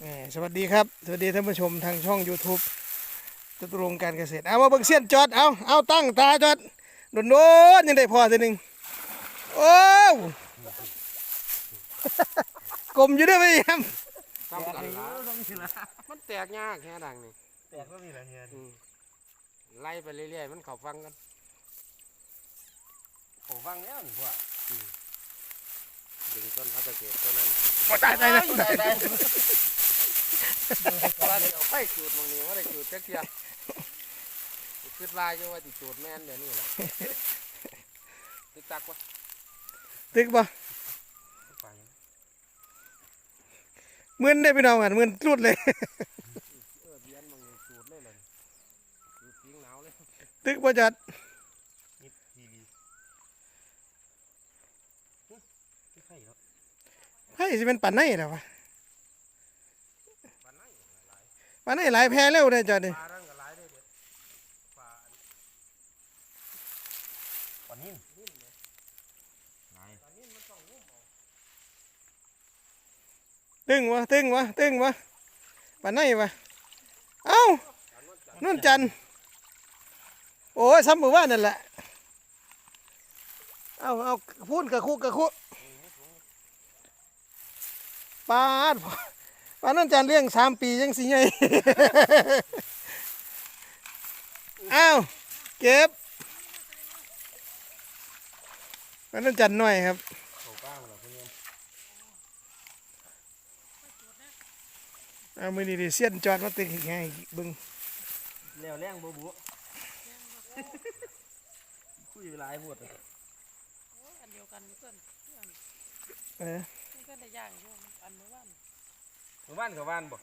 แหมสวัสดีครับ สวัสดีท่านผู้ชมทางช่อง YouTube จตุรงค์การเกษตร เอามาเบิ่งเสี้ยนจอด เอาเอาตั้งตาจอดโดนโดนๆยังได้พอตัวหนึ่งโอ้วกลมอยู่ด้วยไหมครับทำกันละมันแตกยากแค่ดังนี่แตกก็มีอะไรเนี่ยอืมไล่ไปเรื่อยๆ มันเขาฟังกันผมฟังแล้วนี่พวกดึงต้นพักเกษตรต้นนั้นตายตายตายได้ได้ ว่าเดี๋ยวไฟจูดบางนี้ว่าได้จูดจักเทียคิดว่าอยู่ว่าติจูดแม่นเดี๋ยวนี้แหละติดตักวะตึกบ่มึนได้พี่น้องกันมึนรุดเลยเออเบียนบางนี้จูดเลยเลยจูดทิ้งหนาวเลยตึกบ่จอดนิดทีวีที่ไข่แล้วให้สิเป็นปั่นไหนล่ะวะ ปานไหนหลายปั่นไหนหลายแพเร็วได้จอดดิปลาดังก็หลายได้เด็ดปลาปอนนิ่มนิ่มเนี่ยนายปลานิ่มมันต้องงุ้มเอาตึงวะตึงวะตึงวะปั่นไหนวะเอ้านุ่นจันโอ้ยซ้ำหมู่บ้านนั่นแหละเอาเอาพูดกับคุกกับคุปลา ปาดนุ่นจันทร์เลี้ยงสามปียังสิไงเอาเก็บปาดนุ่นจันทร์หน่อยครับเขาก้างเหรอพวกนี้เอามือนี่ดิเสียนจอดมาตึงไงเบึงแล้วแรงบัวบัวคุยเวลาไอ้หมดเลยโอ้ยอันเดียวกันนี่เพื่อนเพื่อนเออนี่ก็ได้ย่างอยู่อันเมื่อวาน หมู่บ้านกับบ้านบ่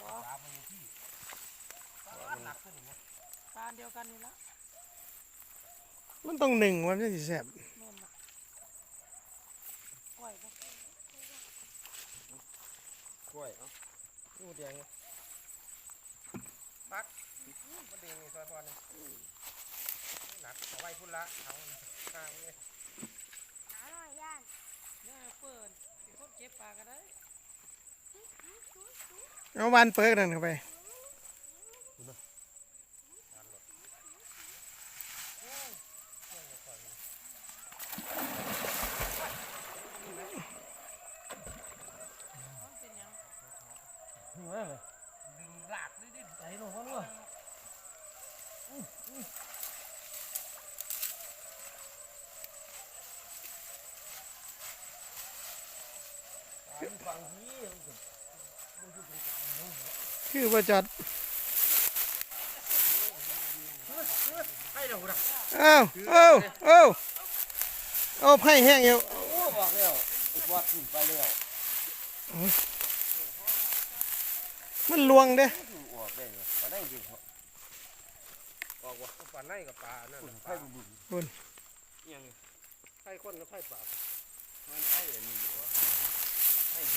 บ่ปลาอันเดียวกันนี่ละมันต้องหนึ่งวันจะสิแสบนู่นน่ะปล่อยบ่กล้วยเอ้านี่มันแดงไงปักมันแดงนี่ซอยพอนี่หนักเอาไว้พุ่นละเอาข้างเลยเนี่ยเปิดเป็นคนเก็บปลาก็ได้ เอาวานเปิกนั่นเข้าไปมังดึงหลากเลยดิไอ้หนูเขาด้วยฟังที่ คือว่าจอดให้เราดักอ้าวเอ้าเอ้าเอาไผ่แห้งอยู่โอ้บอกแล้วไอ้ปอดขึ้นไปแล้วมันลวงเด้ถูกออกได้เลยมาได้จริงเหรอบอกว่าปลาในกับปลานั่นคุณน่ะปไข่ลาบุญบุญยังไข่คนกับไข่ปลามันไข่อันนี้อยู่วะไข่เ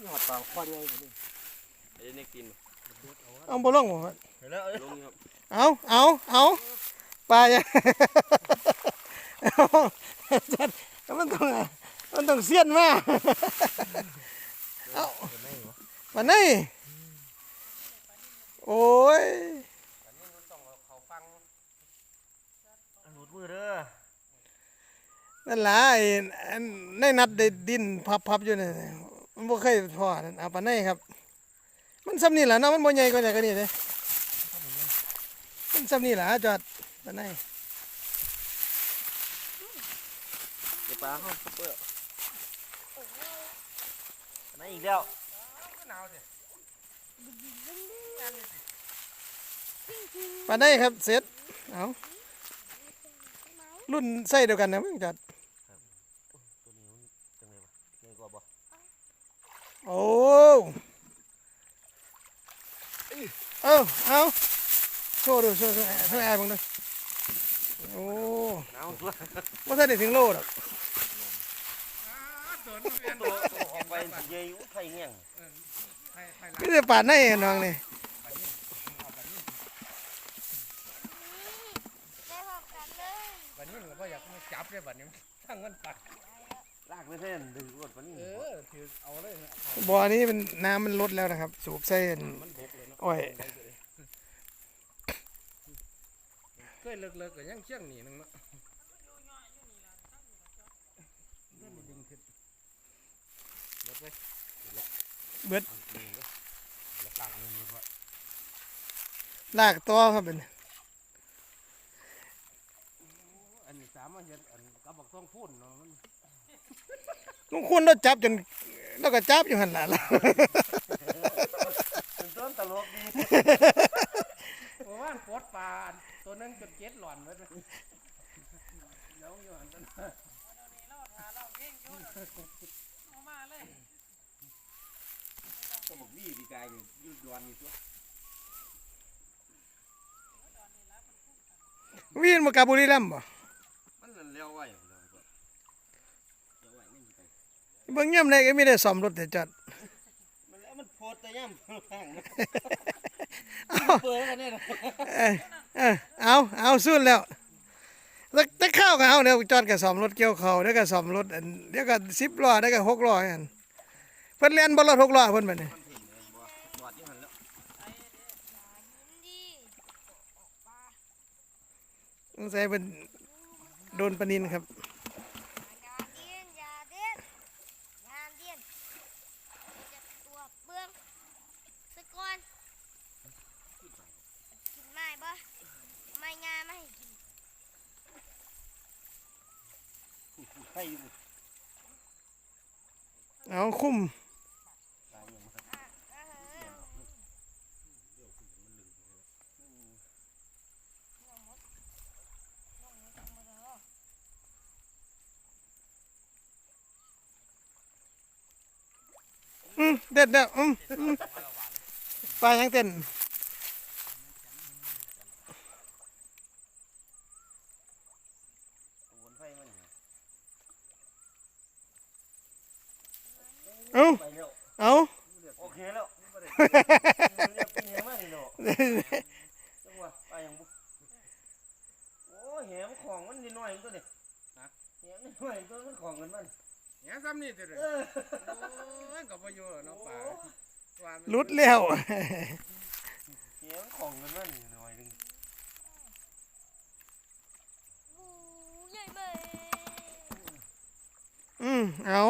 ห็ดหอดปลาควันไงนี่ไอ้นี่กินเอาบ่ลงบ่วะเห็นแล้วลงครับเอาเอาเอาปลาอย่าเอาจัดมันต้องมันต้องเสียนมาเอาปานไหนโอ้ยอันนี้มันต้องเอาเขาฟังหลุดมือเด้อนั่นล่ะไอ้อันในนัดได้ดินพับๆอยู่นั่นน่ะ มันบ่เคยพอนั่นเอาปานไหนครับ มันซ้ำนี่ล่ะเนาะมันบ่ใหญ่กว่านี้ก็นี่เด้มันซ้ำนี่ล่ะจอดปานไหนเดี๋ยวปลาเขาเปื้ออันนั้นอีกแล้วหนาวสิปานไหนครับเสร็จเอารุ่นใส่เดียวกันนะมึงจอด ตัวนี้มันจังไงวะใหญ่กว่าบ่ โอ้เอ้าเอ้าโชว์ดูโชว์โชว์โชว์แอร์มึงดูโอ้หนาวตัวไม่ใช่ได้ถึงโลดอกตัวมันเวียนตัวตัวออกไปสิใหญ่อุ้ยไข่เงี้ยงไข่ไข่หลานี่จะปาดในน้องนี่บัดนี้ก็อยากมาจับเลยบัดนี้ทั้งมันปัก ลากไม่เส้นดึงรวดปะนี่เออถือเอาเลยนะบ่อนี้มันน้ำมันลดแล้วนะครับ สูบใส่อันมันบกเลยเนาะอ้อยเคยเลิกๆก็ยังเชี่ยงหนีนึงเนาะอยู่ย่อยอยู่นี่ล่ะครับนี่ล่ะจ้ะเรื่องนี้ดึงขึ้นเบิดไปเบิดแล้วลากมือว่าลากต่อครับเป็นอันนี้สามารถเห็นอันกระบอกต้องพูดเนาะมัน ลุงคุณเราจับจนเราก็จับอยู่หันหละเราเป็นต้นตลกดีเพราะว่าปลดปลาอันตัวนึงจนเจ็ดหล่อนไว้เลยเดี๋ยวอยู่อันนั้นเดี๋ยวนี้เราหาเราเพ่งอยู่เดี๋ยวเอามาเลยก็บอกวี่ปีกายนี่ยุดดวนนี่ตัววิ่งมากาบุรีรัมย์บ่ มันเลี้ยวไว้เลี้ยวไว้เลี้ยวไว้ไม่มีไป เบิ่งย่ำใดก็มีได้ซ่อมรถแต่จอดมันแล้วมันโพดแต่ย่ำข้างนะเอาเปิดกันเนี่ยนะเออเออเอาเอาสู้แล้วแล้วแต่ข้าวก็เอาเดี๋ยวจอดก็ซ่อมรถเกี่ยวเขาวเดี๋ยวก็ซ่อมรถอันเดี๋ยวก็10ล้อเดี๋ยวก็6ล้ออันเพิ่นเรียนบ่รถ6ล้อเพิ่นบัดนี้มันถิ่นเลยบ่บอดที่หันแล้วสงสัยเป็นโดนปลานินครับ อย่าเดียนอย่าเดียนอย่าเดียนจะตัวเบื้องสะก่อนกินไม่บ่ไม่งาไม่ให้กิน ใช่อยู่ เอาคุ้ม ตายยัง อะอะเฮ้ย อื มเด็ดเด็ดอืมอืมปลายังเต้นเอาไปแล้วเอาโอเคแล้วเรียกเป็นเหี้ยมากนี่เนาะจังหวะไปยังบุโอ้แหมของมันนิดหน่อยตัวนี่ฮะแหมนิดหน่อยตัวมันของเงินมัน เนี่ยซ้ำนี่เถอะเด้อ เออ โอ้ยกับประโยชน์เนาะป่าว่ามันหลุดแล้วแหมของเงินมันนิดหน่อยนึงโอ้ใหญ่ไหมอืมเอา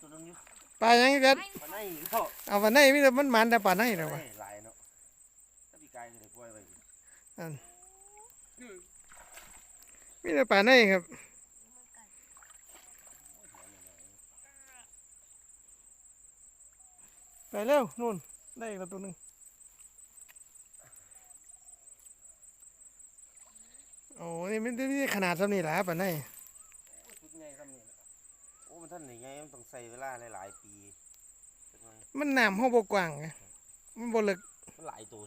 ตัวนึงอยู่ปลายังกันปานไหนแล้วเอาปลาไหนมีแต่มันมันแต่ปลาไหนเด้อวะหลายเนาะถ้าพี่กายจะได้ปล่อยไว้ มีแต่ปลาไหนครับไปเร็วนู่นได้อีกแล้วตัวหนึงโอ้นี่มันนี่ขนาดสำนี่แหละปลาไหนจุดใหญ่ซ้ำนี่แหละโอ้มันท่านนี่ไงมันต้องใส่เวลาหลายๆปีจักหน่อยมันน้ำห้องบกว้างไงมันบ่ลึกมันหลายตัว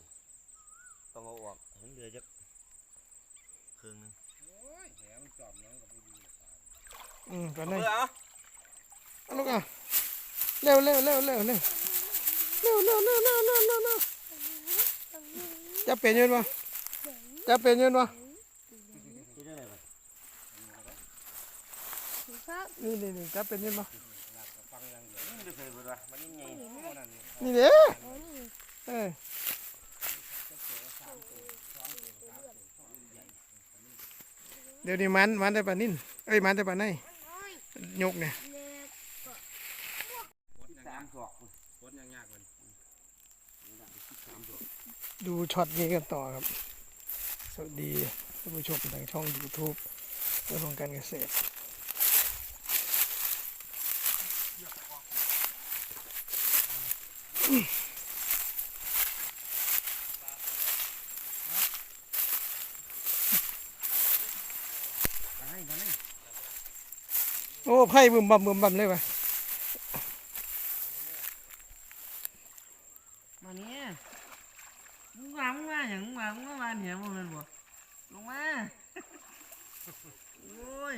ต้องเอาออกให้มันเหลือจักครึ่งหนึงโอ้ยแหมมัน จอมน้องกับผู้ดีอืมปลาไหนเบื่ออะเอาลูกอะเร็วเร็วเร็วเร็วเร็วเร็วเร็วเร็วเร็วเร็วเร็วเร็วจะเป็นยืนวะจะเป็นยืนวะคิดได้ไหมครับนี่นี่นี่จะเป็นยืนวะฟังยังเดียวมันจะเคยเบื่อมันยังไงนั่นนี่นี่เด้อเออ เดี๋ยวนี้มันมันได้ปลานิ่นเอ้ยมันได้ปลาไหนโอ้ยยกเนี่ยเล็กปดยังากสายมศอกปดยังยากมันดูช็อตนี้กันต่อครับ สวัสดีท่านผู้ชมทางช่อง YouTube เรื่องของการเกษตรมาให้มาให้ โอ้ ไพ่บึมบั่มบึมบั่มเลยวะมาเนี่ยมึงวางมึงว่าอย่างมึงวางมึงว่าวานเหี้ยมันบ่ลงมาโอ้ย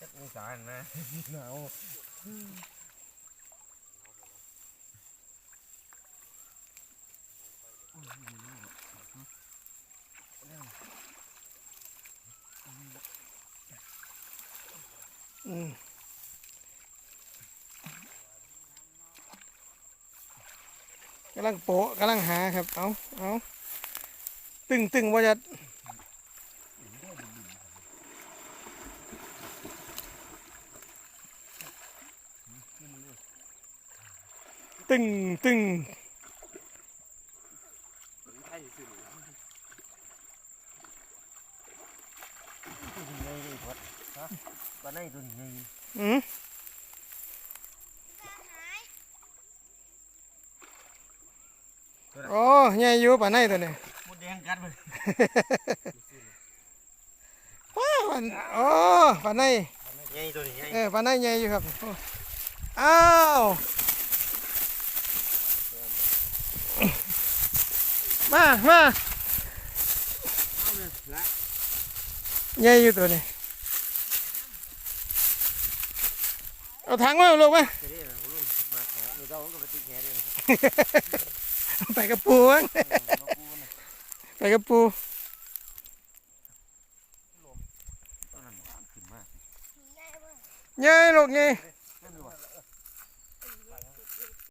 จักองศานะหนาวอืม กำลังโปะกำลังหาครับ เอาเอาตึงตึงว่าจะตึงตึง ไทยสิ ตัวนี้ใหญ่เลยพอดฮะปลาในตัวนี้ใหญ่ อืม หาย โอ้ใหญ่อยู่ป่านในตัวนี้มดแดงกัดมันว้าวอันโอ้ป่านในใหญ่ตัวนี้ใหญ่เออป่านในใหญ่อยู่ครับโอ้อ้าวมามาเอาเลยละใหญ่อยู่ตัวนี้เอาถังมาลูกมาจะได้เหรอลุงมาแขมือเจ้ามันก็ไปติดแขนเลยไปกับปูมั้งมาปูนะไปกับปูตอนนั้นขึ้นมาใหญ่เบิ่งใหญ่ลูกใหญ่เ